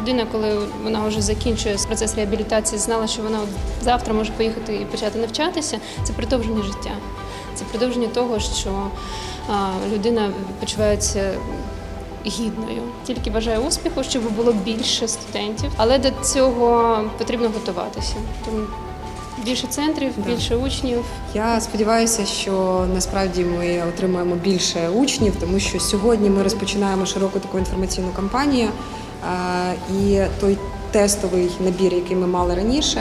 людина, коли вона вже закінчує процес реабілітації, знала, що вона от завтра може поїхати і почати навчатися, це продовження життя. Це продовження того, що людина почувається гідною. Тільки бажаю успіху, щоб було більше студентів, але до цього потрібно готуватися. Тому більше центрів, більше учнів. Я сподіваюся, що насправді ми отримаємо більше учнів, тому що сьогодні ми розпочинаємо широку таку інформаційну кампанію. І той тестовий набір, який ми мали раніше,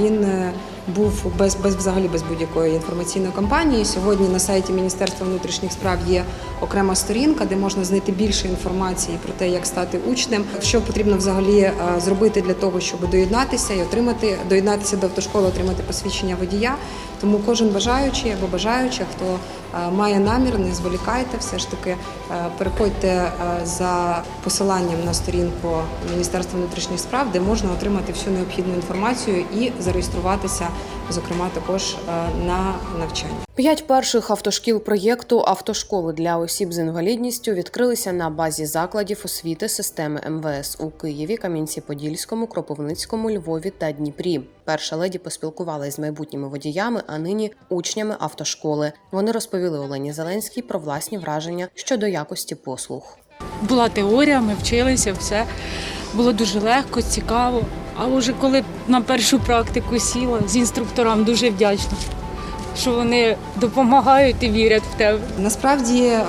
він е, був без, без взагалі без будь-якої інформаційної кампанії. Сьогодні на сайті Міністерства внутрішніх справ є окрема сторінка, де можна знайти більше інформації про те, як стати учнем, що потрібно взагалі е, зробити для того, щоб доєднатися і отримати доєднатися до автошколи, отримати посвідчення водія. Тому кожен бажаючий або бажаюча, хто е, має намір, не зволікайте, все ж таки е, переходьте за посиланням на сторінку Міністерства внутрішніх справ, де можна отримати всю необхідну інформацію і зареєструватися, зокрема, також е, на навчання. П'ять перших автошкіл проєкту автошколи для осіб з інвалідністю відкрилися на базі закладів освіти системи МВС у Києві, Кам'янці-Подільському, Кропивницькому, Львові та Дніпрі. Перша леді поспілкувалась з майбутніми водіями, а нині учнями автошколи. Вони розповіли Олені Зеленській про власні враження щодо якості послуг. Була теорія, ми вчилися, все було дуже легко, цікаво. А вже коли на першу практику сіла з інструкторам дуже вдячна, що вони допомагають і вірять в тебе. Насправді е,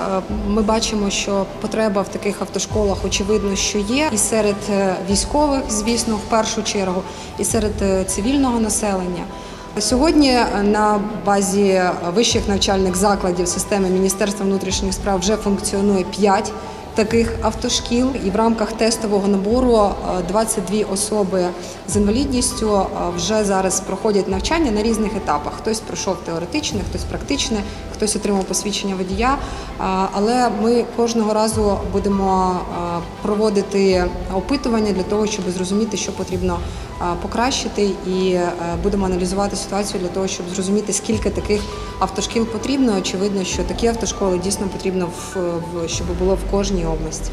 ми бачимо, що потреба в таких автошколах очевидно, що є, і серед е, військових, звісно, в першу чергу, і серед е, цивільного населення. Сьогодні на базі вищих навчальних закладів системи Міністерства внутрішніх справ вже функціонує 5 таких автошкіл, і в рамках тестового набору е, 22 особи з інвалідністю е, вже зараз проходять навчання на різних етапах. Хтось пройшов теоретичне, хтось практичне, хтось отримав посвідчення водія. Але ми кожного разу будемо проводити опитування для того, щоб зрозуміти, що потрібно покращити, і е, будемо аналізувати ситуацію для того, щоб зрозуміти, скільки таких автошкіл потрібно. Очевидно, що такі автошколи дійсно потрібно в, щоб було в кожній області.